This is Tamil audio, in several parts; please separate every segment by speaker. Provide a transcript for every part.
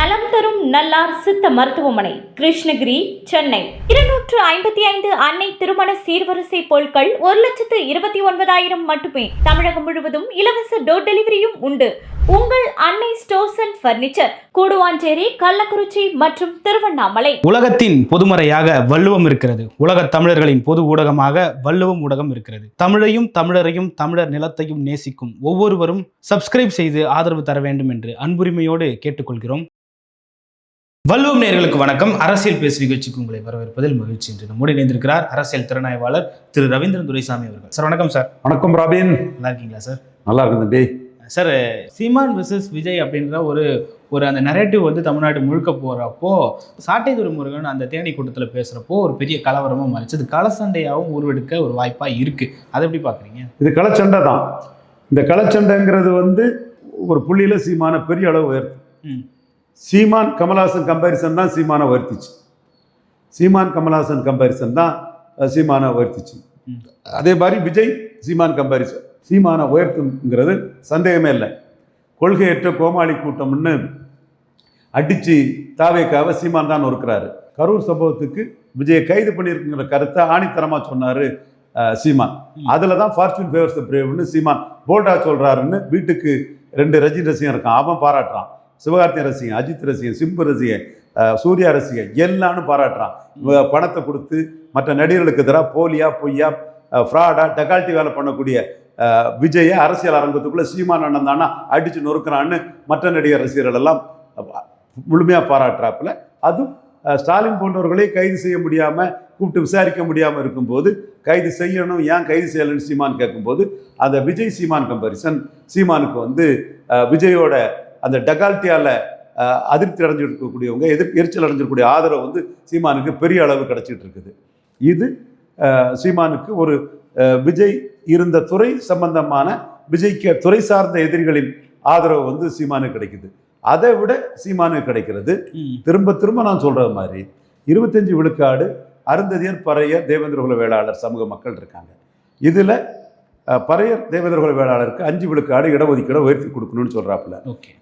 Speaker 1: நலம் தரும் நல்லார் சித்த மருத்துவமனை கிருஷ்ணகிரி சென்னை. இருநூற்று ஐம்பத்தி ஐந்து அன்னை திருமண சீர்வரிசை பொருட்கள் ஒரு லட்சத்து இருபத்தி ஒன்பதாயிரம் மட்டுமே. தமிழகம் முழுவதும் இலவச டோர் டெலிவரியும் உண்டு. உங்கள் Annai stores and furniture Guduvanchery Kallakurichi மற்றும் திருவண்ணாமலை.
Speaker 2: உலகத்தின் பொதுமறையாக வள்ளுவம் இருக்கிறது. உலகத் தமிழர்களின் பொது ஊடகமாக வள்ளுவம் ஊடகம் இருக்கிறது. தமிழையும் தமிழரையும் தமிழர் நிலத்தையும் நேசிக்கும் ஒவ்வொருவரும் சப்ஸ்கிரைப் செய்து ஆதரவு தர வேண்டும் என்று அன்புரிமையோடு கேட்டுக்கொள்கிறோம். வள்ளுவம் நேயர்களுக்கு வணக்கம். அரசியல் பேசு நிகழ்ச்சிக்கு உங்களை வரவேற்பதில் மகிழ்ச்சி என்று நம்முடன் இணைந்திருக்கிறார் அரசியல் திறனாய்வாளர் திரு ரவீந்திரன் துரைசாமி அவர்கள். சார் வணக்கம் சார்.
Speaker 3: வணக்கம் ராபின்.
Speaker 2: நல்லா இருக்கீங்களா சார்?
Speaker 3: நல்லா இருக்கு தம்பி.
Speaker 2: சார் சீமான் விசஸ் விஜய் அப்படின்ற ஒரு ஒரு அந்த நரேட்டிவ் வந்து தமிழ்நாடு முழுக்க போகிறப்போ சாட்டை துறைமுருகன் அந்த தேனி கூட்டத்தில் பேசுகிறப்போ ஒரு பெரிய கலவரமாக மாறிச்சு. அது கலசண்டையாகவும் உருவெடுக்க ஒரு வாய்ப்பாக இருக்குது அதை எப்படி பார்க்குறீங்க
Speaker 3: இது களச்சண்டை தான். இந்த களச்சண்டைங்கிறது வந்து ஒரு புள்ளியில் சீமான பெரிய அளவு உயர்த்து சீமான் கமல்ஹாசன் கம்பேரிசன் தான் சீமானை வருத்திச்சு சீமான் கமல்ஹாசன் கம்பேரிசன் தான் சீமானை உயர்த்திச்சு. அதே மாதிரி விஜய் சீமான் கம்பேரிசன் சீமானை உயர்த்துங்கிறது சந்தேகமே இல்லை. கொள்கையற்ற கோமாளி கூட்டம்னு அடித்து தாவேக்காவை சீமான் தான் இருக்கிறாரு கரூர் சம்பவத்துக்கு விஜயை கைது பண்ணியிருக்குங்கிற கருத்தை ஆணித்தரமாக சொன்னார் சீமான். அதில் தான் ஃபார்ச்சூன் ஃபேவர்ஸ் பிரேவ்னு சீமான் போல்டா சொல்கிறாருன்னு வீட்டுக்கு ரெண்டு ரஜினி ரசிகம் இருக்கான். அவன் பாராட்டுறான். சிவகார்த்திகை ரசிகன் அஜித் ரசிகன் சிம்பு ரசிகன் சூர்யா ரசிகன் எல்லாரும் பாராட்டுறான். பணத்தை கொடுத்து மற்ற நடிகர்களுக்கு எதிராக போலியா பொய்யா ஃப்ராடா டெகால்ட்டி வேலை பண்ணக்கூடிய அஹ், விஜயை அரசியல் அரங்கத்துக்குள்ளே சீமான் அண்ணன் தானா அடித்து நொறுக்கிறான்னு மற்ற நடிகர் ரசிகர்கள் எல்லாம் முழுமையாக பாராட்டுறாப்புல. அதுவும் ஸ்டாலின் போன்றவர்களே கைது செய்ய முடியாமல் கூப்பிட்டு விசாரிக்க முடியாமல் இருக்கும்போது கைது செய்யணும் ஏன் கைது செய்யலைன்னு சீமான் கேட்கும்போது அந்த விஜய் சீமான் கம்பரிசன் சீமானுக்கு வந்து விஜயோட அந்த டகால்ட்டியால் அதிருப்தி அடைஞ்சிருக்கக்கூடியவங்க எதிர் எரிச்சல் அடைஞ்சிருக்கக்கூடிய ஆதரவு வந்து சீமானுக்கு பெரிய அளவு கிடச்சிட்டு இருக்குது. இது சீமானுக்கு ஒரு விஜய் இருந்த துறை சம்பந்தமான விஜய்க்கு துறை சார்ந்த எதிரிகளின் ஆதரவு வந்து சீமானுக்கு கிடைக்குது. அதை விட சீமானுக்கு கிடைக்கிறது திரும்ப திரும்ப நான் சொல்றது மாதிரி இருபத்தஞ்சு விழுக்காடு அருந்ததியர் பறையர் தேவேந்திரகுல வேளாளர் சமூக மக்கள் இருக்காங்க. இதில் பறையர் தேவேந்திரகுல வேளாளருக்கு அஞ்சு விழுக்காடு இடஒதுக்கீடை உயர்த்தி கொடுக்கணும்னு சொல்கிறாப்புல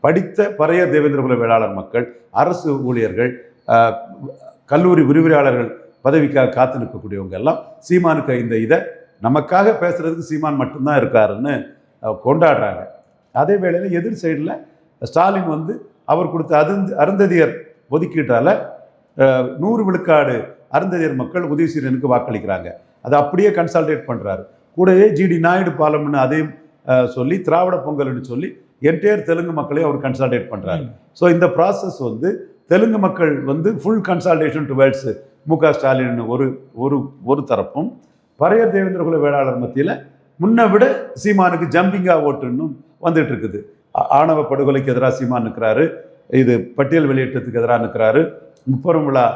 Speaker 3: படித்த பறையர் தேவேந்திரகுல வேளாளர் மக்கள் அரசு ஊழியர்கள் கல்லூரி விரிவுரையாளர்கள் பதவிக்காக காத்து நிற்கக்கூடியவங்க எல்லாம் சீமானுக்கு இந்த இதை நமக்காக பேசுறதுக்கு சீமான் மட்டும்தான் இருக்காருன்னு கொண்டாடுறாங்க. அதே வேளையில் எதிர் சைடில் ஸ்டாலின் வந்து அவர் கொடுத்த அருந்த அருந்ததியர் ஒதுக்கீட்டால் நூறு விழுக்காடு அருந்ததியர் மக்கள் உதயசீரனுக்கு வாக்களிக்கிறாங்க. அதை அப்படியே கன்சால்டேட் பண்ணுறாரு கூடவே ஜிடி நாயுடு பாலம்னு அதையும் சொல்லி திராவிட பொங்கல்னு சொல்லி என்டையர் தெலுங்கு மக்களையும் அவர் கன்சால்டேட் பண்ணுறாரு ஸோ இந்த ப்ராசஸ் வந்து தெலுங்கு மக்கள் வந்து ஃபுல் கன்சால்டேஷன் டுவேர்ட்ஸ் மு க ஸ்டாலின் ஒரு ஒரு ஒரு தரப்பும் பறையர் தேவேந்திரகுல வேளாளர் மத்தியில் முன்னை விட சீமானுக்கு ஜம்பிங்காக ஓட்டுன்னு வந்துட்டு இருக்குது ஆணவ படுகொலைக்கு எதிராக சீமான் நிற்கிறாரு இது பட்டியல் வெளியேற்றத்துக்கு எதிராக நிற்கிறாரு முப்பெரும் விழா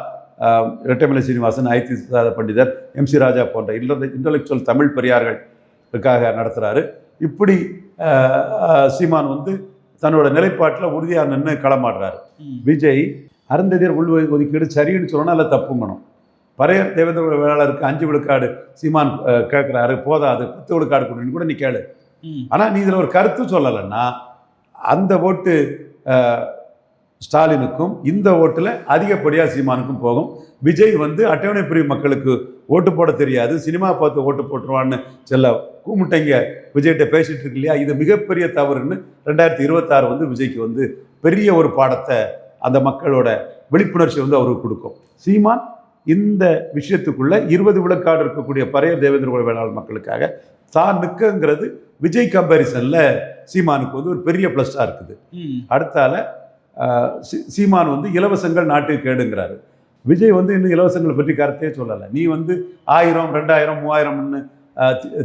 Speaker 3: இரட்டைமலை சீனிவாசன் ஐத்தி சாத பண்டிதர் எம் சி ராஜா போன்ற இல்ல இன்டலெக்சுவல் தமிழ் பெரியார்களுக்காக நடத்துகிறாரு இப்படி சீமான் வந்து தன்னோட நிலைப்பாட்டில் உறுதியாக நின்று களமாடுறாரு. விஜய் அருந்ததியர் உள் ஒதுக்கீடு சரின்னு சொல்லணும் இல்லை தப்புங்கணும். பறையர் தேவேந்திர வேளாளருக்கு அஞ்சு விழுக்காடு சீமான் கேட்குறாரு போதாது பத்து விழுக்காடு கொடுன்னு கூட நீ கேளு. ஆனால் நீ இதில் ஒரு கருத்து சொல்லலைன்னா அந்த ஓட்டு ஸ்டாலினுக்கும் இந்த ஓட்டில் அதிகப்படியாக சீமானுக்கும் போகும். விஜய் வந்து அட்டவணை பிரிவு மக்களுக்கு ஓட்டு போட தெரியாது. சினிமா பார்த்து ஓட்டு போட்டுருவான்னு செல்ல கூமுட்டைங்க விஜய்கிட்ட பேசிட்டு இருக்கு இல்லையா? இது மிகப்பெரிய தவறுன்னு ரெண்டாயிரத்தி இருபத்தாறு வந்து விஜய்க்கு வந்து பெரிய ஒரு பாடத்தை அந்த மக்களோட விழிப்புணர்ச்சி வந்து அவருக்கு கொடுக்கும். சீமான் இந்த விஷயத்துக்குள்ள இருபது விழுக்காடு இருக்கக்கூடிய பறையர் தேவேந்திர குல வேளாளர் மக்களுக்காக தான் நிற்கங்கிறது விஜய் கம்பேரிசனில் சீமானுக்கு வந்து ஒரு பெரிய ப்ளஸ்ஸாக இருக்குது. அடுத்தால சீமான் வந்து இலவசங்கள் நாட்டுக்கு கேடுங்கிறாரு. விஜய் வந்து இன்னும் இலவசங்களை பற்றி கருத்தே சொல்லலை. நீ வந்து ஆயிரம் ரெண்டாயிரம் மூவாயிரம்னு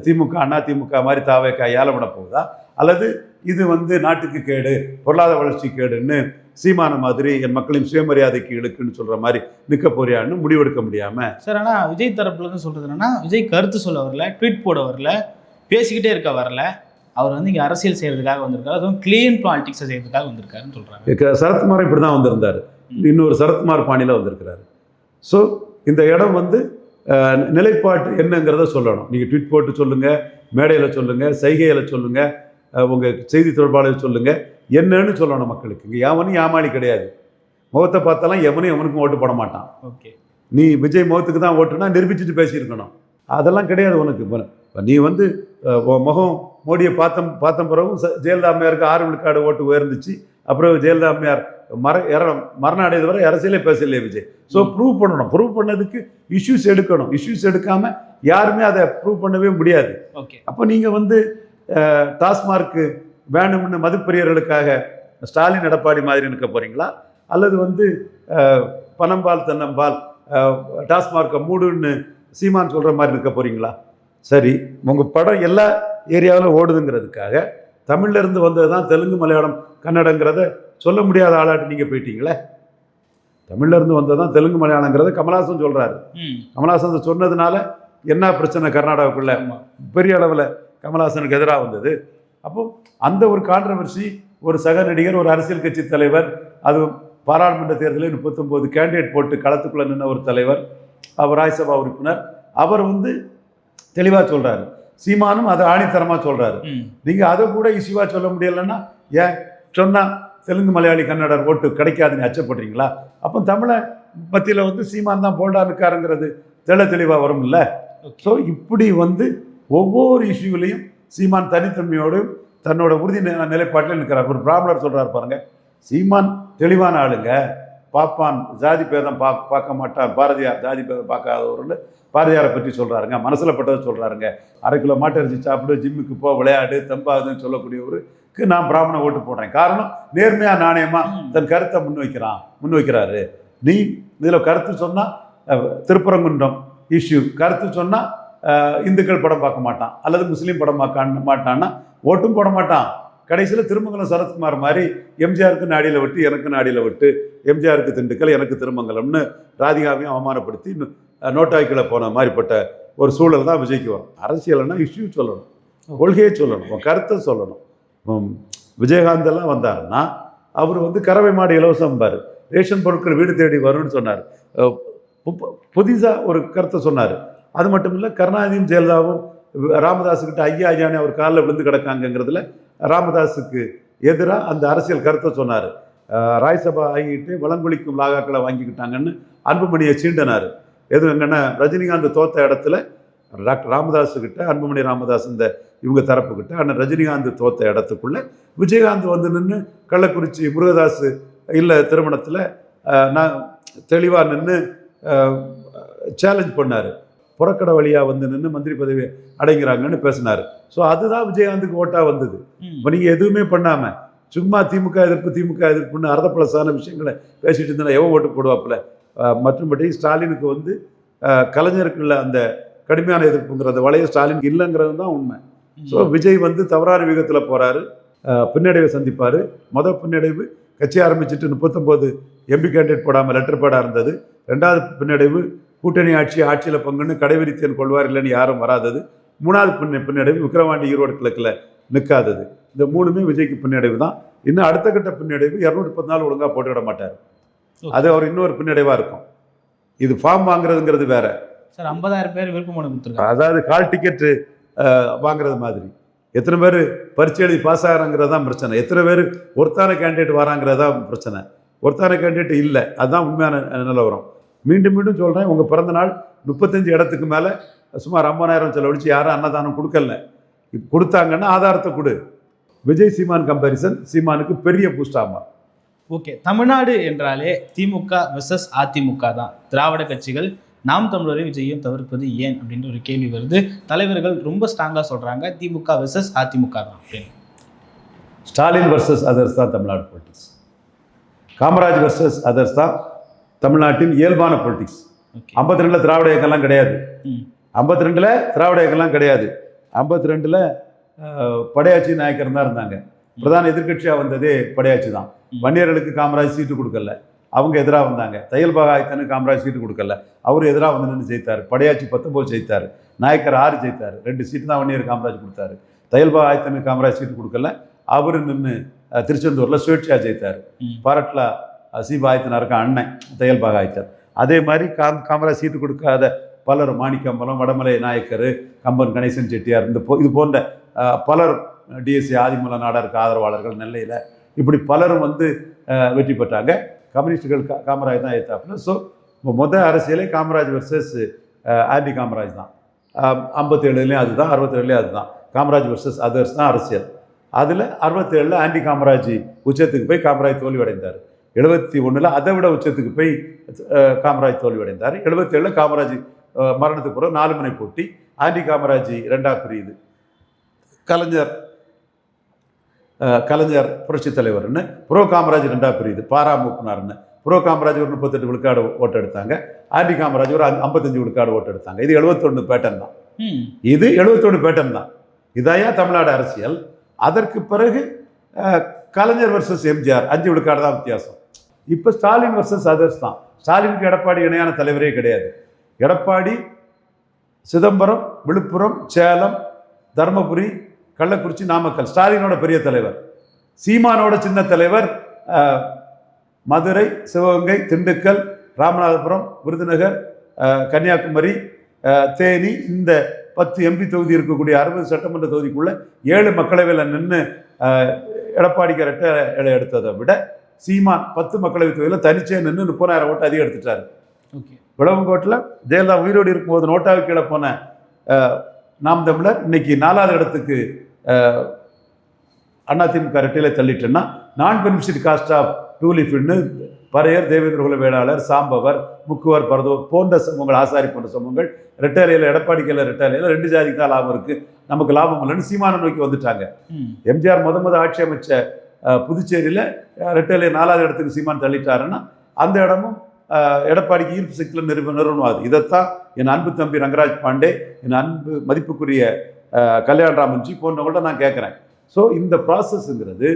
Speaker 3: திமுக அண்ணா திமுக மாதிரி தாவேக்கா ஏலமிட போகுதா? அல்லது இது வந்து நாட்டுக்கு கேடு பொருளாதார வளர்ச்சி கேடுன்னு சீமான மாதிரி என் மக்களின் சுயமரியாதைக்கு இழுக்குன்னு சொல்கிற மாதிரி நிற்க போறியான்னு முடிவெடுக்க முடியாமல்
Speaker 2: சார் ஆனால் விஜய் தரப்புல இருந்து சொல்றது என்னன்னா விஜய் கருத்து சொல்ல வரல ட்வீட் போட வரல பேசிக்கிட்டே இருக்க வரல. அவர் வந்து இங்கே அரசியல் செய்யறதுக்காக வந்திருக்காரு. அதுவும் க்ளீன் பாலிடிக்ஸை செய்யறதுக்காக வந்திருக்காருன்னு சொல்றாங்க.
Speaker 3: சரத்குமார் இப்படி தான் வந்திருந்தார் இன்னொரு சரத்குமார் பாணியில் வந்திருக்கிறாரு. ஸோ இந்த இடம் வந்து நிலைப்பாட்டு என்னங்கிறத சொல்லணும். நீங்கள் ட்வீட் போட்டு சொல்லுங்கள் மேடையில் சொல்லுங்கள் செய்கையில் சொல்லுங்கள் உங்கள் செய்தி தொடர்பாளர் சொல்லுங்கள் என்னன்னு சொல்லணும் மக்களுக்கு. இங்கே யாவனும் ஏமாளி கிடையாது. முகத்தை பார்த்தாலாம் எவனும் எவனுக்கும் ஓட்டு போட மாட்டான்.
Speaker 2: ஓகே.
Speaker 3: நீ விஜய் முகத்துக்கு தான் ஓட்டுனா நிரூபிச்சுட்டு பேசியிருக்கணும். அதெல்லாம் கிடையாது உனக்கு. நீ வந்து முகம் மோடியை பார்த்த பார்த்த பிறகும் ச- ஜெயலலிதா அம்மையாருக்கு ஆறு விழுக்காடு ஓட்டு உயர்ந்துச்சு. அப்புறம் ஜெயலலிதா அம்மையார் மர இற மரணம் அடைந்த வரை அரசியலே பேசலையே விஜய். ஸோ ப்ரூவ் பண்ணணும். ப்ரூவ் பண்ணதுக்கு இஷ்யூஸ் எடுக்கணும். இஷ்யூஸ் எடுக்காம யாருமே அதை ப்ரூவ் பண்ணவே முடியாது.
Speaker 2: ஓகே.
Speaker 3: அப்போ நீங்கள் வந்து டாஸ்மார்க்கு வேணும்னு மதுப்பிரியர்களுக்காக ஸ்டாலின் எடப்பாடி மாதிரி நிற்க போறீங்களா? அல்லது வந்து அஹ், பனம்பால் தென்னம்பால் டாஸ்மார்க்கை மூடுன்னு சீமான் சொல்கிற மாதிரி நிற்க போறீங்களா? சரி உங்கள் படம் எல்லா ஏரியாவிலும் ஓடுதுங்கிறதுக்காக தமிழ்ல இருந்து வந்தது தான் தெலுங்கு மலையாளம் கன்னடங்கிறத சொல்ல முடியாத ஆளாட்டு நீங்கள் போயிட்டீங்களே? தமிழ்ல இருந்து வந்தது தான் தெலுங்கு மலையாளங்கிறத கமலஹாசன் சொல்கிறாரு கமலஹாசன் சொன்னதுனால என்ன பிரச்சனை கர்நாடகாவுக்குள்ள? பெரிய அளவில் கமல்ஹாசனுக்கு எதிராக வந்தது. அப்போ அந்த ஒரு கான்ட்ரவர்சி ஒரு சக நடிகர் ஒரு அரசியல் கட்சி தலைவர் அது பாராளுமன்ற தேர்தலில் முப்பத்தொம்போது கேண்டிடேட் போட்டு களத்துக்குள்ளே நின்ன ஒரு தலைவர் அவர் ராஜ்யசபா உறுப்பினர். அவர் வந்து தெளிவாக சொல்கிறாரு சீமானும் அதை ஆணித்தரமாக சொல்கிறாரு நீங்கள் அதை கூட இஷ்யூவாக சொல்ல முடியலைன்னா ஏன்? சொன்னால் தெலுங்கு மலையாளி கன்னடர் ஓட்டு கிடைக்காதுன்னு அச்சப்படுறீங்களா? அப்போ தமிழை மத்தியில் வந்து சீமான் தான் போல்டா இருக்காருங்கிறது தெள்ள தெளிவாக வரும்ல ஸோ இப்படி வந்து ஒவ்வொரு இஷ்யூவிலையும் சீமான் தனித்தன்மையோடும் தன்னோட உறுதி நிலைப்பாட்டில் நிற்கிறார் ஒரு பிராமணர் சொல்றார் பாருங்க சீமான் தெளிவான ஆளுங்க. பாப்பான் ஜாதி பேதம் பா பார்க்க மாட்டான். பாரதியார் ஜாதி பேதம் பார்க்காதவர்கள் பாரதியாரை பற்றி சொல்கிறாருங்க மனசில் பட்டதை சொல்கிறாருங்க அரை கிலோ மாட்டரிசி சாப்பிடு ஜிம்முக்கு போ விளையாடு தம்பாதுன்னு சொல்லக்கூடியவருக்கு நான் பிராமண ஓட்டு போடுறேன். காரணம் நேர்மையாக நாணயமாக தன் கருத்தை முன்வைக்கிறான். முன்வைக்கிறாரு. நீ இதில் கருத்து சொன்னால் திருப்பரங்குன்றம் இஷ்யூ கருத்து சொன்னால் இந்துக்கள் படம் பார்க்க மாட்டான். அல்லது முஸ்லீம் படம் பார்க்க மாட்டான்னா ஓட்டும் போட மாட்டான். கடைசியில் திருமங்கலம் சரத்குமார் மாதிரி எம்ஜிஆருக்கு நாடியில் விட்டு எனக்கு நாடியில் விட்டு எம்ஜிஆருக்கு திண்டுக்கல் எனக்கு திருமங்கலம்னு ராதிகாவையும் அவமானப்படுத்தி நோ- போன மாதிரிப்பட்ட ஒரு சூழல் தான் விஜய்க்கு வரும். அரசியல்னா இஷ்யூ சொல்லணும். கொள்கையை சொல்லணும். கருத்தை சொல்லணும். விஜயகாந்தெல்லாம் விஜயகாந்த் எல்லாம் வந்தாருன்னா அவர் வந்து கறவை மாடு இலவசம் பாரு. ரேஷன் பொருட்கள் வீடு தேடி வரும்னு சொன்னார். புதிதாக ஒரு கருத்தை சொன்னார். அது மட்டும் இல்லை கருணாநிதியும் ஜெயலலிதாவும் ராமதாஸுக்கிட்ட ஐயா ஐயானே அவர் காலில் விழுந்து கிடக்காங்கங்கிறதுல ராமதாஸுக்கு எதிராக அந்த அரசியல் கருத்தை சொன்னார். ராய்சபா ஆகிட்டு வளங்குளிக்கும் லாகாக்களை வாங்கிக்கிட்டாங்கன்னு அன்புமணியை சீண்டனார். எது எங்கன்னா ரஜினிகாந்த் தோத்த இடத்துல டாக்டர் ராமதாஸுக்கிட்ட அன்புமணி ராமதாஸ் இந்த இவங்க தரப்புக்கிட்ட ஆனால் ரஜினிகாந்த் தோத்த இடத்துக்குள்ளே விஜயகாந்த் வந்து நின்று கள்ளக்குறிச்சி முருகதாஸ் இல்லை திருமணத்தில் நான் தெளிவாக நின்று சேலஞ்ச் பண்ணார். புறக்கடை வழியாக வந்து நின்று மந்திரி பதவி அடைங்கிறாங்கன்னு பேசினார். ஸோ அதுதான் விஜயகாந்துக்கு ஓட்டாக வந்தது. இப்போ நீங்கள் எதுவுமே பண்ணாமல் சும்மா திமுக எதிர்ப்பு திமுக எதிர்ப்புன்னு அர்த்தப்பழசான விஷயங்களை பேசிட்டு இருந்தா எவன் ஓட்டு போடுவாப்புல? மற்றும்படி ஸ்டாலினுக்கு வந்து கலைஞருக்குள்ள அந்த கடுமையான எதிர்ப்புங்கிற அந்த வளைய ஸ்டாலின் இல்லைங்கிறது தான் உண்மை. ஸோ விஜய் வந்து தவறான விதத்தில் போகிறாரு பின்னடைவை சந்திப்பார். மொதல் பின்னடைவு கட்சி ஆரம்பிச்சுட்டு முப்பத்தொம்போது எம்பி கேண்டிடேட் போடாமல் லெட்டர் பேடாக இருந்தது. ரெண்டாவது பின்னடைவு கூட்டணி ஆட்சி ஆட்சியில் பங்குன்னு கடைவிரித்தேன் கொள்வார் இல்லைன்னு யாரும் வராதது. மூணாவது பின்ன பின்னடைவு விக்கிரவாண்டி ஈரோடு கிழக்கில் நிற்காதது இந்த மூணுமே விஜய்க்கு பின்னடைவு தான். இன்னும் அடுத்த கட்ட பின்னடைவு இரநூத்தி பத்து நாள் ஒழுங்காக போட்டுவிட மாட்டார் அது அவர் இன்னொரு பின்னடைவாக இருக்கும். இது ஃபார்ம் வாங்குறதுங்கிறது வேற.
Speaker 2: சார் ஐம்பதாயிரம் பேர் விருப்பமனு கொடுத்துருக்காங்க.
Speaker 3: அதாவது கால் டிக்கெட்டு வாங்குறது மாதிரி. எத்தனை பேர் பரீட்சை எழுதி பாஸ் ஆகிறாங்கிறது தான் பிரச்சனை. எத்தனை பேர் ஒருத்தான கேண்டிடேட் வராங்கிறது தான் பிரச்சனை. ஒருத்தான கேண்டிடேட் இல்லை. அதுதான் உண்மையான நிலவரம். மீண்டும் மீண்டும் சொல்கிறேன் உங்கள் பிறந்த நாள் முப்பத்தஞ்சு இடத்துக்கு மேலே சுமார் ஐம்பதாயிரம் செலவழிச்சு யாரும் அன்னதானம் கொடுக்கல. இப்போ கொடுத்தாங்கன்னா ஆதாரத்தை கொடு. விஜய் சீமான் கம்பேரிசன் சீமானுக்கு பெரிய பூஸ்டாமா
Speaker 2: ஓகே தமிழ்நாடு என்றாலே திமுக வெர்சஸ் அதிமுக தான். திராவிட கட்சிகள் நாம் தமிழரை விஜயம் தவிர்ப்பது ஏன் அப்படின்ற ஒரு கேள்வி வருது. தலைவர்கள் ரொம்ப ஸ்ட்ராங்காக சொல்றாங்க திமுக வெர்சஸ் அதிமுக தான் அப்படின்னு.
Speaker 3: ஸ்டாலின் வர்சஸ் அதர்ஸ் தான் Tamil Nadu politics Kamaraj versus others தான் தமிழ்நாட்டின் இயல்பான பொலிட்டிக்ஸ் ஐம்பத்தி ரெண்டில் திராவிட இயக்கம்லாம் கிடையாது. ஐம்பத்தி ரெண்டில் திராவிட இயக்கம்லாம் கிடையாது. ஐம்பத்தி ரெண்டில் படையாட்சி நாயக்கர் தான் இருந்தாங்க. பிரதான எதிர்க்கட்சியாக வந்ததே படையாட்சி தான். வன்னியர்களுக்கு காமராஜ் சீட்டு கொடுக்கல. அவங்க எதிராக வந்தாங்க. தையல் பகாயத்தனுக்கு காமராஜ் சீட்டு கொடுக்கல. அவர் எதிராக வந்து நின்று ஜெயித்தார். படையாட்சி பத்தொம்போது ஜெயித்தார். நாயக்கர் ஆறு ஜெயித்தார். ரெண்டு சீட்டு தான் வன்னியர் காமராஜ் கொடுத்தாரு. தையல் பகாயத்தனுக்கு காமராஜ் சீட்டு கொடுக்கல. அவர் நின்று திருச்செந்தூரில் சுயேட்சையாக ஜெயித்தார். பாரட்ல சீபாயத்தினருக்கு அண்ணன் தையல் பகாயத்தர். அதே மாதிரி காம் காமராஜ் சீட்டு கொடுக்காத பலர் மாணிக்கம்பலம் வடமலை நாயக்கர் கம்பன் கணேசன் செட்டியார் இந்த போ- இது போன்ற பலர் டிஎஸ்சி ஆதிமல நாடாருக்கு ஆதரவாளர்கள் நெல்லையில். இப்படி பலரும் வந்து வெற்றி பெற்றாங்க. கம்யூனிஸ்டுகள் கா- காமராஜ் தான் ஏற்றாப்புல ஸோ மொதல் அரசியலே காமராஜ் வர்சஸ் ஆண்டி காமராஜ் தான். ஐம்பத்தேழுலேயும் அதுதான் அறுபத்தேழுலேயும் அதுதான். காமராஜ் வர்சஸ் அதர்ஸ் தான் அரசியல். அதில் அறுபத்தேழில் ஆண்டி காமராஜ் உச்சத்துக்கு போய் காமராஜ் தோல்வி அடைந்தார் எழுபத்தி ஒன்றில் அதை விட உச்சத்துக்கு போய் காமராஜ் தோல்வி அடைந்தார் எழுபத்தேழில் காமராஜ் மரணத்துக்கு பிறகு நாலு முனை போட்டி. ஆன்டி காமராஜ் ரெண்டா பிரியுது. கலைஞர் கலைஞர் புரட்சி தலைவர்னு புரோ காமராஜ் ரெண்டா பிரியுது. பாரா மூப்பினார்னு. புரோ காமராஜ் ஒரு முப்பத்தெட்டு விழுக்காடு ஓட்டு எடுத்தாங்க. ஆன்டி காமராஜ் ஒரு ஐம்- ஐம்பத்தஞ்சு விழுக்காடு ஓட்டு எடுத்தாங்க. இது எழுபத்தொன்று பேட்டர்ன் தான். இது எழுபத்தொன்று பேட்டர்ன் தான். இதாயா தமிழ்நாடு அரசியல். அதற்கு பிறகு கலைஞர் வர்சஸ் எம்ஜிஆர். அஞ்சு விழுக்காடு தான் வித்தியாசம். இப்போ ஸ்டாலின் வர்சஸ் அதர்ஸ் தான். ஸ்டாலினுக்கு எடப்பாடி இணையான தலைவரே கிடையாது. எடப்பாடி சிதம்பரம் விழுப்புரம் சேலம் தருமபுரி கள்ளக்குறிச்சி நாமக்கல். ஸ்டாலினோட பெரிய தலைவர். சீமானோட சின்ன தலைவர் மதுரை சிவகங்கை திண்டுக்கல் ராமநாதபுரம் விருதுநகர் கன்னியாகுமரி தேனி இந்த பத்து எம்பி தொகுதி இருக்கக்கூடிய அறுபது சட்டமன்ற தொகுதிக்குள்ளே ஏழு மக்களவையில் நின்று எடப்பாடிக்கு ரெட்டை எடுத்ததை விட சீமான் பத்து மக்களவை தொகுதியில் தனிச்சே நின்று முப்பதாயிரம் ஓட்டு அதிகம் எடுத்துட்டாரு.
Speaker 2: ஓகே.
Speaker 3: விளவங்கோட்டில் ஜெயலலிதா உயிரோடு இருக்கும்போது நோட்டாவுக்கு கீழே போன நாம் தமிழர் இன்னைக்கு நாலாவது இடத்துக்கு அதிமுக ரெட்டையில தள்ளிட்டுன்னா நான் பெனிஃபிட் காஸ்ட் ஆஃப் டூலிஃபின்னு பறையர் தேவேந்திர குல வேளாளர் சாம்பவர் முக்குவர் பரதோ போன்ற சமூகங்கள் ஆசாரி போன்ற சமூகங்கள் ரெட்டாலையில் எடப்பாடி கையில் ரெட்டாலையில் ரெண்டு ஜாதிக்கு தான் லாபம் இருக்குது நமக்கு லாபம் இல்லைன்னு சீமான நோக்கி வந்துட்டாங்க. எம்ஜிஆர் முத முத ஆட்சி அமைச்ச புதுச்சேரியில் ரெட்டலை நாலாவது இடத்துக்கு சீமான் தள்ளிட்டாருன்னா அந்த இடமும் எடப்பாடிக்கு ஈர்ப்பு சக்தியில் நிறுவ நிறுவனம் அது இதைத்தான் என் அன்பு தம்பி ரங்கராஜ் பாண்டே என் அன்பு மதிப்புக்குரிய கல்யாணராமன்ஜி போன்றவங்கள்ட்ட நான் கேட்குறேன். ஸோ இந்த ப்ராசஸ்ங்கிறது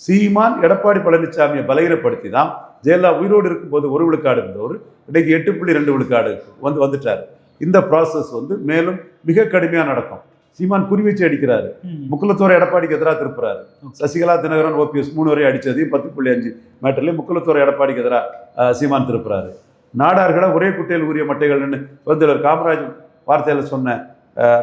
Speaker 3: சீமான் எடப்பாடி பழனிசாமியை பலகீனப்படுத்தி தான் ஜெயலலிதா உயிரோடு இருக்கும்போது ஒரு விழுக்காடு இருந்தவர் இன்றைக்கு எட்டு புள்ளி ரெண்டு விழுக்காடு வந்து வந்துட்டார். இந்த ப்ராசஸ் வந்து மேலும் மிக கடுமையாக நடக்கும். சீமான் குறி வச்சு அடிக்கிறாரு. முக்குலத்தோரை எடப்பாடிக்கு எதிராக திருப்புறாரு. சசிகலா தினகரன் ஓபிஎஸ் மூணு வரை அடிச்சதையும் பத்து புள்ளி அஞ்சு மேட்டர்லேயும் முக்குலத்தோரை எடப்பாடிக்கு எதிராக சீமான் திருப்புறாரு. நாடார்களை ஒரே குட்டையில் உரிய மட்டைகள்னு பெருந்தலைவர் காமராஜ் வார்த்தையில் சொன்ன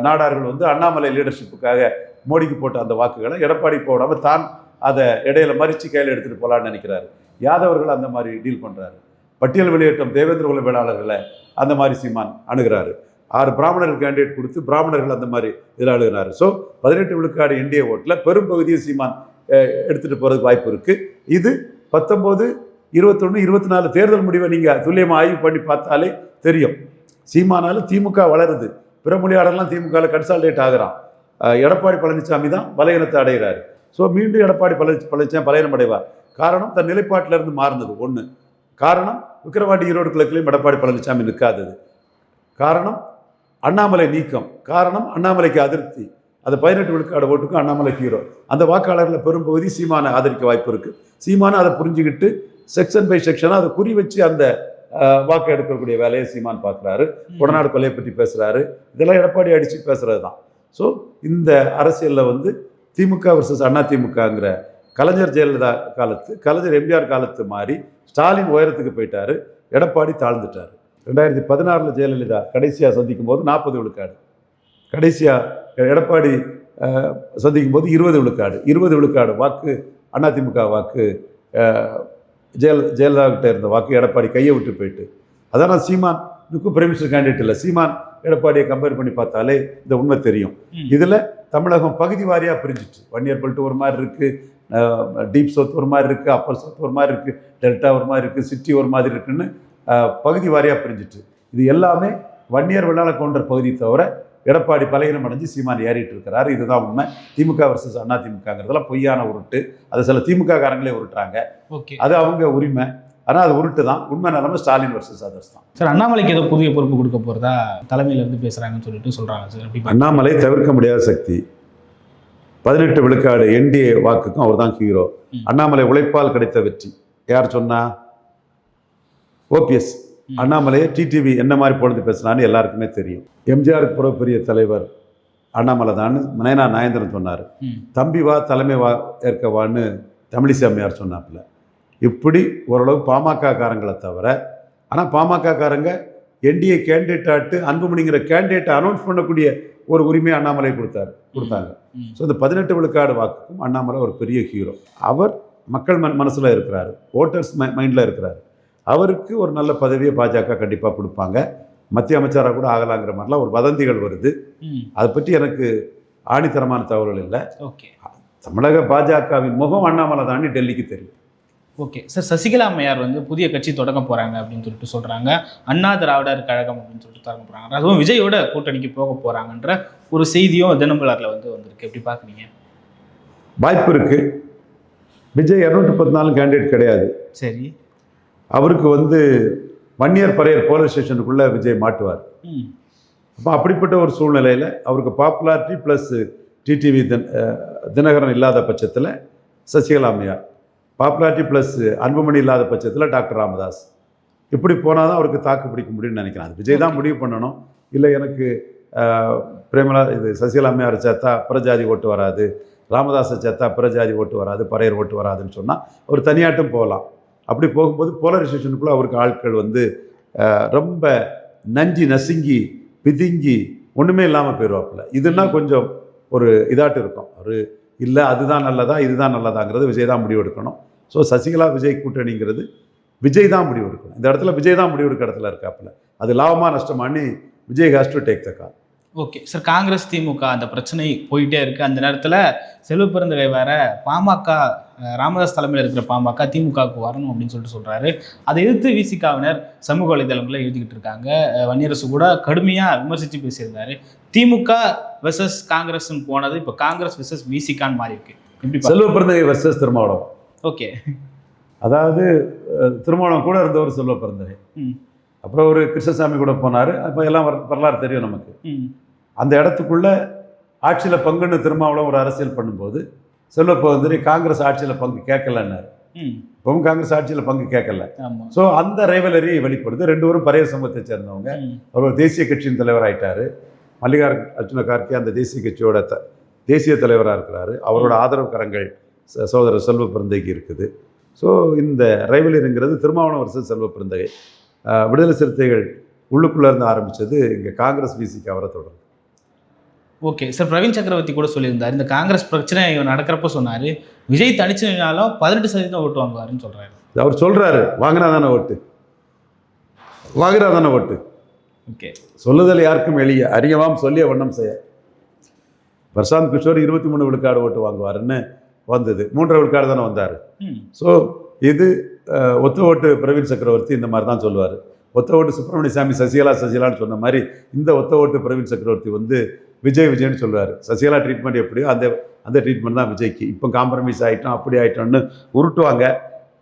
Speaker 3: நாடார்கள் வந்து அண்ணாமலை லீடர்ஷிப்புக்காக மோடிக்கு போட்ட அந்த வாக்குகளை எடப்பாடி போடாம தான் அதை இடையில மறிச்சு கையில் எடுத்துகிட்டு போகலான்னு நினைக்கிறாரு. யாதவர்கள் அந்த மாதிரி டீல் பண்ணுறாரு பட்டியல் வெளியேற்றம் தேவேந்திர குல வேளாளர்களை அந்த மாதிரி சீமான் அணுகிறாரு. ஆறு பிராமணர்கள் கேண்டிடேட் கொடுத்து பிராமணர்கள் அந்த மாதிரி இதில் அழுகிறாரு. ஸோ பதினெட்டு விழுக்காடு இந்திய ஓட்டில் பெரும் பகுதியை சீமான் எடுத்துகிட்டு போகிறதுக்கு வாய்ப்பு இருக்குது இது பத்தொம்போது இருபத்தொன்று இருபத்தி நாலு தேர்தல் முடிவை நீங்கள் துல்லியமாக ஆய்வு பண்ணி பார்த்தாலே தெரியும். சீமானாலும் திமுக வளருது. பிற மொழியாளர்லாம் திமுகவில் கன்சால்டேட் ஆகுறான். எடப்பாடி பழனிசாமி தான் பலகீனத்தை அடைகிறார். ஸோ மீண்டும் எடப்பாடி பழனி பழனிசாமி பலகீனம் அடைவார். காரணம் தன் நிலைப்பாட்டிலிருந்து மாறினது. ஒன்று காரணம் விக்கிரவாண்டி ஈரோடு கிழக்கிலையும் எடப்பாடி பழனிசாமி நிற்காதது காரணம் அண்ணாமலை நீக்கம். காரணம் அண்ணாமலைக்கு அதிருப்தி. அந்த பதினெட்டு விழுக்காடு ஓட்டுக்கும் அண்ணாமலை ஹீரோ. அந்த வாக்காளர்களில் பெரும்பகுதி சீமானை ஆதரிக்க வாய்ப்பு இருக்குது சீமானை அதை புரிஞ்சுக்கிட்டு செக்ஷன் பை செக்ஷனாக அதை குறி வச்சு அந்த வாக்கு எடுக்கக்கூடிய வேலையை சீமான் பார்க்குறாரு. கொடநாடு கொலையை பற்றி பேசுகிறாரு இதெல்லாம் எடப்பாடி அடித்து பேசுகிறது தான். ஸோ இந்த அரசியலில் வந்து திமுக வர்சஸ் அண்ணா திமுகங்கிற கலைஞர் ஜெயலலிதா காலத்து கலைஞர் எம்ஜிஆர் காலத்து மாதிரி ஸ்டாலின் உயரத்துக்கு போயிட்டாரு. எடப்பாடி தாழ்ந்துட்டார். ரெண்டாயிரத்தி பதினாறில் ஜெயலலிதா கடைசியாக சந்திக்கும் போது நாற்பது விழுக்காடு. கடைசியாக எடப்பாடி சந்திக்கும் போது இருபது விழுக்காடு. இருபது விழுக்காடு வாக்கு அதிமுக வாக்கு ஜெயல ஜெயலலிதா கிட்ட இருந்த வாக்கு எடப்பாடி கையை விட்டு போயிட்டு. அதான் சீமானுக்கு பிரைம் மினிஸ்டர் கேண்டிடேட் இல்லை. சீமான் எடப்பாடியை கம்பேர் பண்ணி பார்த்தாலே இந்த உண்மை தெரியும். இதில் தமிழகம் பகுதி வாரியாக பிரிஞ்சிச்சு. வன்னியர் பெல்ட் ஒரு மாதிரி இருக்குது டீப் சவுத் ஒரு மாதிரி இருக்குது அப்பர் சவுத் ஒரு மாதிரி இருக்குது டெல்டா ஒரு மாதிரி இருக்குது சிட்டி ஒரு மாதிரி இருக்குன்னு பகுதி வாரியாக பிரிஞ்சிட்டு. இது எல்லாமே வன்னியர் வெள்ளாள கவுண்டர் பகுதி தவிர எடப்பாடி பலகீனம் அடைஞ்சு சீமான் ஏறிட்டு இருக்கிறாரு. இதுதான் உண்மை. திமுக வர்சஸ் அண்ணா திமுகங்கிறதெல்லாம் பொய்யான உருட்டு. அதை சில திமுக காரங்களே உருட்டுறாங்க.
Speaker 2: ஓகே.
Speaker 3: அது அவங்க உரிமை. ஆனால் அது உருட்டு தான். உண்மை நிலைமை ஸ்டாலின் வர்சஸ் அதர்ஸ் தான்.
Speaker 2: சார் அண்ணாமலைக்கு ஏதோ புதிய பொறுப்பு கொடுக்க போறதா தலைமையில இருந்து பேசுறாங்கன்னு சொல்லிட்டு சொல்றாங்க சார். பாக்குறீங்க?
Speaker 3: அண்ணாமலை தவிர்க்க முடியாத சக்தி. பதினெட்டு விழுக்காடு என்டிஏ வாக்குக்கும் அவர் தான் ஹீரோ. அண்ணாமலை உழைப்பால் கிடைத்த வெற்றி. யார் சொன்னா? ஓபிஎஸ். அண்ணாமலையை டிடிவி என்ன மாதிரி பொழுது பேசினான்னு எல்லாருக்குமே தெரியும். எம்ஜிஆருக்கு பிறகு பெரிய தலைவர் அண்ணாமலை தான். நயனா நாயந்திரன் சொன்னார். தம்பி வா தலைமை வா ஏற்கவான்னு தமிழிசை அம்மையார் சொன்னாப்புல. இப்படி ஓரளவு பாமக காரங்களை தவிர ஆனால் பாமக காரங்க என்டிஏ கேண்டிடேட் ஆட்டு அன்புமணிங்கிற கேண்டிடேட்டை அனௌன்ஸ் பண்ணக்கூடிய ஒரு உரிமையை அண்ணாமலை கொடுத்தாரு கொடுத்தாங்க. ஸோ இந்த பதினெட்டு விழுக்காடு வாக்குக்கும் அண்ணாமலை ஒரு பெரிய ஹீரோ அவர் மக்கள் மன மனசில் இருக்கிறாரு. ஓட்டர்ஸ் மை மைண்டில் இருக்கிறாரு. அவருக்கு ஒரு நல்ல பதவியை பாஜக கண்டிப்பாக கொடுப்பாங்க. மத்திய அமைச்சராக கூட ஆகலாங்கிற மாதிரிலாம் ஒரு வதந்திகள் வருது. அதை பற்றி எனக்கு ஆணித்தரமான தகவல்கள் இல்லை.
Speaker 2: ஓகே.
Speaker 3: தமிழக பாஜகவின் முகம் அண்ணாமலை தாண்டி டெல்லிக்கு தெரியும்.
Speaker 2: ஓகே. சார் சசிகலா அம்மையார் வந்து புதிய கட்சி தொடங்க போறாங்க அப்படின்னு சொல்லிட்டு சொல்றாங்க. அண்ணா திராவிடர் கழகம் அப்படின்னு சொல்லிட்டு தொடங்க போறாங்க. அதுவும் விஜயோட கூட்டணிக்கு போக போறாங்கன்ற ஒரு செய்தியும் தினமலர்ல வந்து வந்திருக்கு. எப்படி பாக்குறீங்க?
Speaker 3: வாய்ப்பு இருக்கு. விஜய் இரநூத்தி பத்து நாலு கேண்டிடேட் கிடையாது.
Speaker 2: சரி.
Speaker 3: அவருக்கு வந்து ஒன் இயர் பரையர் போலீஸ் ஸ்டேஷனுக்குள்ளே விஜய் மாட்டுவார். அப்போ அப்படிப்பட்ட ஒரு சூழ்நிலையில் அவருக்கு பாப்புலாரிட்டி ப்ளஸ் டிடிவி தின தினகரன் இல்லாத பட்சத்தில் சசிகலா அம்மையார். பாப்புலாரிட்டி ப்ளஸ் அன்புமணி இல்லாத பட்சத்தில் டாக்டர் ராமதாஸ். இப்படி போனால் தான் அவருக்கு தாக்கு பிடிக்க முடியும்னு நினைக்கிறேன். அது விஜய் தான் முடிவு பண்ணணும். இல்லை எனக்கு பிரேமலா இது சசிகலா அம்மையாரை சேர்த்தா புறஜாதி ஓட்டு வராது. ராமதாஸை சேர்த்தா புறஜாதி ஓட்டு வராது பறையர் ஓட்டு வராதுன்னு சொன்னால் அவர் தனியாட்டும் போகலாம். அப்படி போகும்போது போலரைசேஷனுக்குள்ளே அவருக்கு ஆட்கள் வந்து ரொம்ப நஞ்சி நசுங்கி பிதுங்கி ஒன்றுமே இல்லாமல் போயிடுவாப்புல இதுன்னா கொஞ்சம் ஒரு இதாட்டு இருக்கும். ஒரு இல்லை அதுதான் நல்லதா இதுதான் நல்லதாங்கிறது விஜய் தான் முடிவு எடுக்கணும். ஸோ சசிகலா விஜய் கூட்டணிங்கிறது விஜய் தான் முடிவு எடுக்கணும். இந்த இடத்துல விஜய் தான் முடிவு எடுக்கிற இடத்துல இருக்காப்புல. அது லாபமா நஷ்டமானு Vijay has to take the call.
Speaker 2: Okay. Sir Congress DMK அந்த பிரச்சனை போயிட்டே இருக்கு. அந்த நேரத்தில் செல்வ பெருந்தகை வேற பாமக ராமதாஸ் தலைமையில் இருக்கிற பாமக திமுகவுக்கு வரணும் அப்படின்னு சொல்லிட்டு சொல்றாரு. அதை எதிர்த்து விசிகாவினர் சமூக வலைதளங்களில் எழுதிக்கிட்டு இருக்காங்க. வன்னியரசு கூட கடுமையாக விமர்சித்து பேசியிருந்தாரு. திமுக வெர்சஸ் காங்கிரஸ்னு போனது இப்போ காங்கிரஸ் வெர்சஸ் விசிகான்னு மாறி இருக்கு. எப்படி பாக்க-
Speaker 3: செல்வ பிறந்தகை வர்சஸ் திருமாவளவன்.
Speaker 2: ஓகே.
Speaker 3: அதாவது திருமாவளவன் கூட இருந்தவர் செல்வ பிறந்தகை
Speaker 2: ம்.
Speaker 3: அப்புறம் ஒரு கிருஷ்ணசாமி கூட போனார். அப்போ எல்லாம் வர- வரலாறு தெரியும் நமக்கு. அந்த இடத்துக்குள்ள ஆட்சியில் பங்குன்னு திருமாவளவன் ஒரு அரசியல் பண்ணும்போது செல்வ பிறந்தகை காங்கிரஸ் ஆட்சியில் பங்கு கேட்கலன்னாரு. இப்பவும் காங்கிரஸ் ஆட்சியில் பங்கு கேட்கல. ஸோ அந்த ரைவலரி வெளிப்படுது. ரெண்டு பேரும் பரைய சமூகத்தை சேர்ந்தவங்க. அவர் ஒரு தேசிய கட்சியின் தலைவர் ஆயிட்டாரு மல்லிகார் அர்ஜுன கார்கே அந்த தேசிய கட்சியோட த தேசிய தலைவராக இருக்கிறாரு. அவரோட ஆதரவு கரங்கள் சகோதரர் செல்வ பிறந்தகைக்கு இருக்குது. ஸோ இந்த ரைவலரிங்கிறது திருமாவளவன் வருஷம் செல்வ பிறந்தகை விடுதலை சிறுத்தைகள் உள்ளுக்குள்ளே இருந்து ஆரம்பித்தது இங்கே காங்கிரஸ் பிசிக்கு அவரை தொடரும்
Speaker 2: ஓகே சார் பிரவீன் சக்கரவர்த்தி கூட சொல்லியிருந்தார் இந்த காங்கிரஸ் பிரச்சனை நடக்கிறப்ப சொன்னார் விஜய் தனிச்சு நின்னாலும் பதினெட்டு சதவீதம் ஓட்டு வாங்குவாருன்னு சொல்கிறாரு
Speaker 3: அவர் சொல்கிறாரு வாங்கினா தானே ஓட்டு? வாங்குறா தானே ஓட்டு?
Speaker 2: ஓகே.
Speaker 3: சொல்லுதல் யாருக்கும் எளிய அறியவாம் சொல்லிய வண்ணம் செய்ய. பிரசாந்த் கிஷோர் இருபத்தி மூணு விழுக்காடு ஓட்டு வாங்குவாருன்னு வந்தது. மூன்றரை விழுக்காடு தானே வந்தார். ஸோ இது ஒத்த ஓட்டு பிரவீன் சக்கரவர்த்தி இந்த மாதிரி தான் சொல்லுவார். ஒத்த ஓட்டு சுப்பிரமணிய சாமி சசிகலா சசிகலான்னு சொன்ன மாதிரி இந்த ஒத்த ஓட்டு பிரவீன் சக்கரவர்த்தி வந்து விஜய் விஜய்னு சொல்லுவார். சசிகலா ட்ரீட்மெண்ட் எப்படியோ அந்த அந்த ட்ரீட்மெண்ட் தான் விஜய்க்கு. இப்போ காம்ப்ரமைஸ் ஆகிட்டோம் அப்படி ஆகிட்டோம்னு உருட்டுவாங்க.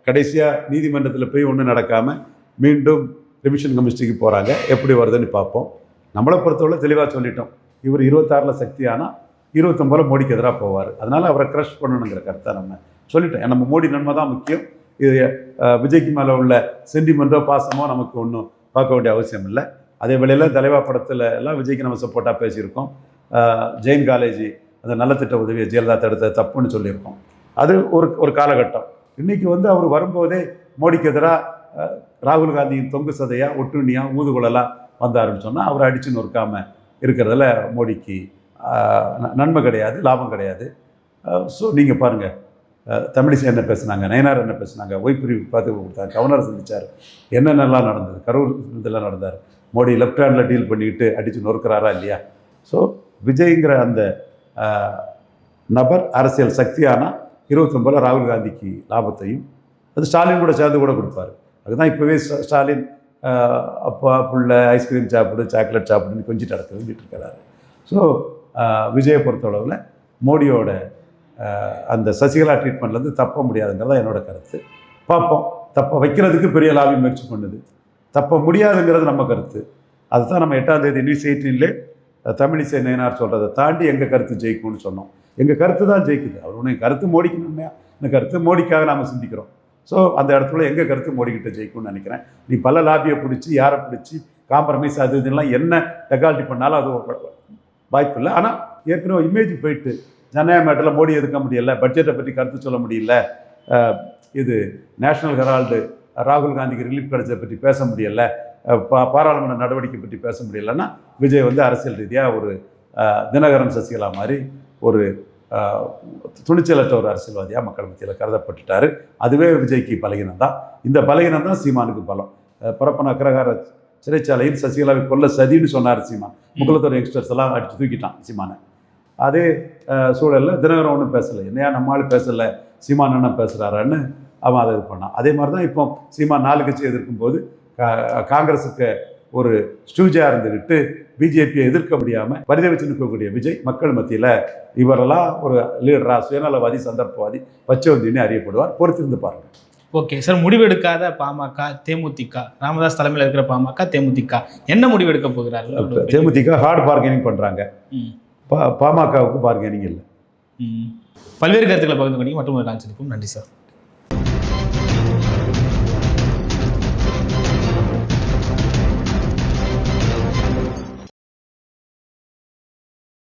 Speaker 3: கடைசியாக நீதிமன்றத்தில் போய் ஒன்றும் நடக்காமல் மீண்டும் ரிவிஷன் கமிஷனுக்கு போகிறாங்க எப்படி வருதுன்னு பார்ப்போம். நம்மளை பொறுத்தவரை தெளிவாக சொல்லிட்டோம். இவர் இருபத்தாறில் சக்தி ஆனால் இருபத்தொம்பதில் மோடிக்கு எதிராக போவார். அதனால் அவரை க்ரஷ் பண்ணணுங்கிற கருத்தை நம்ம சொல்லிட்டோம். நம்ம மோடி நன்மை தான் முக்கியம். இது விஜய்க்கு மேலே உள்ள சென்டிமெண்ட்டோ பாசமோ நமக்கு ஒன்றும் பார்க்க வேண்டிய அவசியம் இல்லை. அதே வேளையில் தலைவா படத்தில் எல்லாம் விஜய்க்கு நம்ம சப்போர்ட்டாக பேசியிருக்கோம். ஜெயின் காலேஜி அந்த நலத்திட்ட உதவியை ஜெயலலிதா தடுத்த தப்புன்னு சொல்லியிருக்கோம். அது ஒரு ஒரு காலகட்டம். இன்றைக்கி வந்து அவர் வரும்போதே மோடிக்கு எதிராக ராகுல் காந்தியின் தொங்கு சதையாக ஒட்டுண்ணியாக ஊதுகுழலாக வந்தாருன்னு சொன்னால் அவரை அடித்து நொறுக்காமல் இருக்கிறதுல மோடிக்கு நன்மை கிடையாது லாபம் கிடையாது. ஸோ நீங்கள் பாருங்கள் தமிழிசை என்ன பேசுனாங்க நயனார் என்ன பேசுனாங்க ஒய்பிரிவு பார்த்து கொடுத்தாங்க கவர்னர் சந்தித்தார் என்னென்னலாம் நடந்தது கரூர் இதெல்லாம் நடந்தார். மோடி லெஃப்ட் ஹேண்டில் டீல் பண்ணிக்கிட்டு அடித்து நொறுக்கிறாரா இல்லையா? ஸோ விஜய்ங்கிற அந்த நபர் அரசியல் சக்தியானால் இருபத்தொம்பதில் ராகுல் காந்திக்கு லாபத்தையும் அது ஸ்டாலின் கூட சேர்ந்து கூட கொடுப்பாரு. அதுதான் இப்போவே ஸ்டாலின் அப்பா புள்ள ஐஸ்கிரீம் சாப்பிடு சாக்லேட் சாப்பிடுன்னு கொஞ்சம் நடக்க வேண்டிட்டு இருக்கிறாரு. ஸோ விஜயை பொறுத்தளவில் மோடியோட அந்த சசிகலா ட்ரீட்மெண்ட்லேருந்து தப்ப முடியாதுங்கிறது தான் என்னோட கருத்து. பார்ப்போம். தப்ப வைக்கிறதுக்கு பெரிய லாபி முயற்சி பண்ணுது. தப்ப முடியாதுங்கிறது நம்ம கருத்து. அதுதான் நம்ம எட்டாம் தேதி இனிஷியேட்டிவ்லே தமிழிசை நயனார் சொல்கிறத தாண்டி எங்கள் கருத்து ஜெயிக்கும்னு சொன்னோம். எங்கள் கருத்து தான் ஜெயிக்குது. அவர் ஒன்று கருத்து மோடிக்கு இந்த கருத்து மோடிக்காக நாம் சிந்திக்கிறோம். ஸோ அந்த இடத்துல எங்கள் கருத்து மோடிக்கிட்ட ஜெயிக்கும்னு நினைக்கிறேன். நீ பல லாபியை பிடிச்சி யாரை பிடிச்சி காம்ப்ரமைஸ் அது இதெல்லாம் என்ன டெகால்ட்டி பண்ணாலும் அது வாய்ப்பு இல்லை. ஆனால் ஏற்கனவே இமேஜ் போயிட்டு ஜனநாயக மேட்டரில் மோடி எதுக்க முடியல? பட்ஜெட்டை பற்றி கருத்து சொல்ல முடியல. இது நேஷனல் ஹெரால்டு ராகுல் காந்திக்கு ரிலீஃப் கிடைச்சதை பற்றி பேச முடியல. பா பாராளுமன்ற நடவடிக்கை பற்றி பேச முடியலன்னா விஜய் வந்து அரசியல் ரீதியாக ஒரு தினகரன் சசிகலா மாதிரி ஒரு துணிச்சலற்ற ஒரு அரசியல்வாதியாக மக்கள் மத்தியில் கருதப்பட்டுட்டார். அதுவே விஜய்க்கு பலகீனம் தான் இந்த பலகீனம் தான் சீமானுக்கு பலம். பிறப்பன பரப்பன சிறைச்சாலையில் சசிகலாவை கொல்ல சதின்னு சொன்னார் சீமான். முக்குலத்தோர் யங்ஸ்டர்ஸ் எல்லாம் அடித்து தூக்கிட்டான் சீமானை. அதே சூழல்ல தினகரன் ஒன்றும் பேசலை. என்னையா நம்ம ஆள் பேசலை? சீமான் அண்ணன் பேசுகிறாரான்னு அவன் அதை இது பண்ணான். அதே மாதிரி தான் இப்போ சீமான் நாலு கட்சி எதிர்க்கும் போது காங்கிரஸுக்கு ஒரு ஸ்டூஜா இருந்துக்கிட்டு பிஜேபியை எதிர்க்க முடியாமல் பரிதவிச்சு நிற்கக்கூடிய விஜய் மக்கள் மத்தியில் இவரெல்லாம் ஒரு லீடரா சுயநலவாதி சந்தர்ப்பவாதி பச்சவந்தின்னு அறியப்படுவார். பொறுத்திருந்து பாருங்க.
Speaker 2: ஓகே சார் முடிவெடுக்காத பாமக தேமுதிக ராமதாஸ் தலைமையில் இருக்கிற பாமக தேமுதிக. என்ன முடிவெடுக்க போகிறார்கள்?
Speaker 3: தேமுதிக ஹார்ட் பார்கெனிங் பண்ணுறாங்க. பா பாமகவுக்கு பார்கெனிங் இல்லை.
Speaker 2: பல்வேறு கருத்துக்களை பகிர்ந்து கொண்டீங்க. மற்றும் நன்றி சார்.